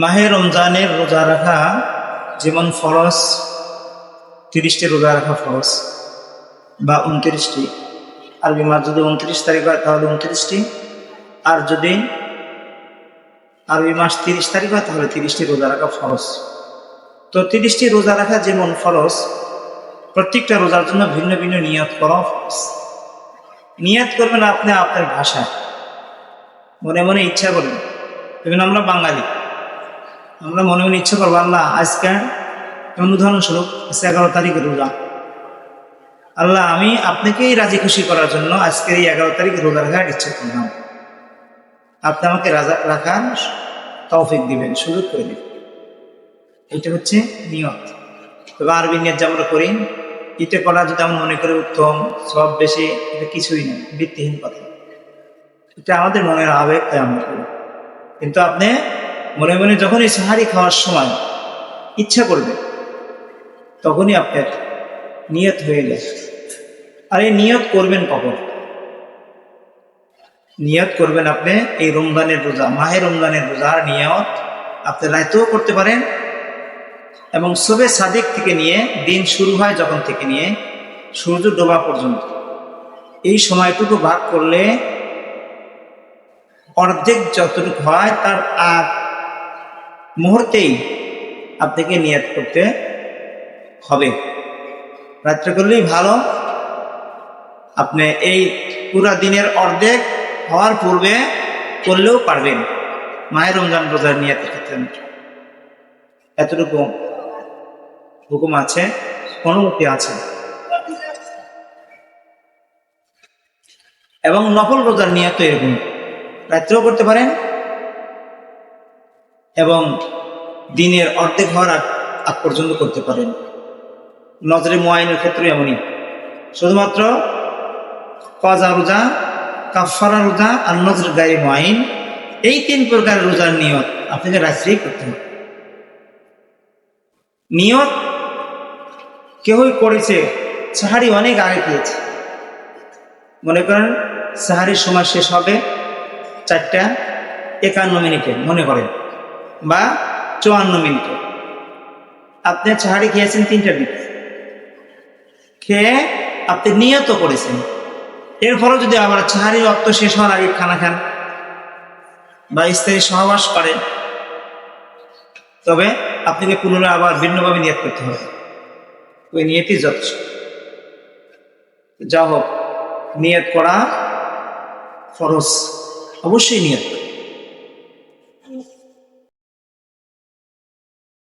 মাহে রমজানের রোজা রাখা যেমন ফরজ, তিরিশটি রোজা রাখা ফরজ বা উনত্রিশটি আরবি মাস যদি উনত্রিশ তারিখ হয় তাহলে উনত্রিশটি আর যদি আরবি মাস তিরিশ তারিখ হয় তাহলে তিরিশটি রোজা রাখা ফরজ। তো তিরিশটি রোজা রাখা যেমন ফরজ, প্রত্যেকটা রোজার জন্য ভিন্ন ভিন্ন নিয়ত করা ফরজ। নিয়ত করবেন আপনি আপনার ভাষায়। মনে মনে ইচ্ছা করবেন। আমরা বাঙালি। আমরা মনে মনে ইচ্ছা করব, আল্লাহ, আজকে যেমন উদাহরণস্বরূপ এগারো তারিখে রোজা। আল্লাহ, আমি আপনাকেই রাজি খুশি করার জন্য আজকের এই এগারো তারিখ রোজা রাখার ইচ্ছা করলাম। আপনি আমাকে রাজা রাখার তৌফিক দিবেন, সুযোগ করে দিবেন। এটা হচ্ছে নিয়ত। তবে আরবি নিয়ত যে আমরা করি এটা করা যদি আমরা মনে করি উত্তম, সব বেশি এটা কিছুই না, ভিত্তিহীন কথা। এটা আমাদের মনের আবেগ, তাই আমরা করি। কিন্তু আপনি মনে মনে যখন এই সাহারি খাওয়ার সময় ইচ্ছা করবে, তখনই আপনার নিয়ত হয়ে যায়। আর এই নিয়ত করবেন কখন? নিয়ত করবেন আপনি এই রমজানের রোজা, মাহে রমজানের রোজার নিয়ত আপনি রাইতেও করতে পারেন এবং সবে সাদিক থেকে নিয়ে দিন শুরু হয় যখন থেকে নিয়ে সূর্য ডোবা পর্যন্ত। এই সময়টুকু ভাগ করলে অর্ধেক যতটুকু হয় তার আর মুহূর্তেই আপনাকে নিয়ত করতে হবে। রাত্রে করলেই ভালো। আপনি এই পুরা দিনের অর্ধেক হওয়ার পূর্বে করলেও পারবেন। মায়ের রমজান রোজার নিয়তের ক্ষেত্রে এতটুকু হুকুম আছে, অনুমতি আছে। এবং নকল রোজার নিয়ত এরকম। রাত্রেও করতে পারেন। এবং দিনের অর্ধেক হওয়ার আগ পর্যন্ত করতে পারেন। নজরে মোয়াইনের ক্ষেত্রে এমনই। শুধুমাত্র কজা রোজা কাফারা রোজা আর নজর গায়ে মোয়াইন, এই তিন প্রকার রোজার নিয়ত আপনাকে রাত্রেই করতে হবে। নিয়ত কেউই করেছে, সাহারি অনেক আগে পেয়েছে মনে করেন, সাহারির সময় শেষ হবে চারটা একান্ন মিনিটে, মনে করেন। বা চুয়ান্ন মিনিটে। আপনি সাহারি খেয়েছেন তিনটার দিকে খেয়ে আপনি নিয়ত করেছেন। এরপরও যদি আবার সাহারি রক্ত শেষ হওয়ার আগে খানা খান বা স্থায়ী সহবাস করেন তবে আপনাকে পুনরায় আবার ভিন্নভাবে নিয়ত করতে হবে। ওই নিয়তই যথেষ্ট। যা হোক নিয়ত করা ফরজ। অবশ্যই নিয়ত।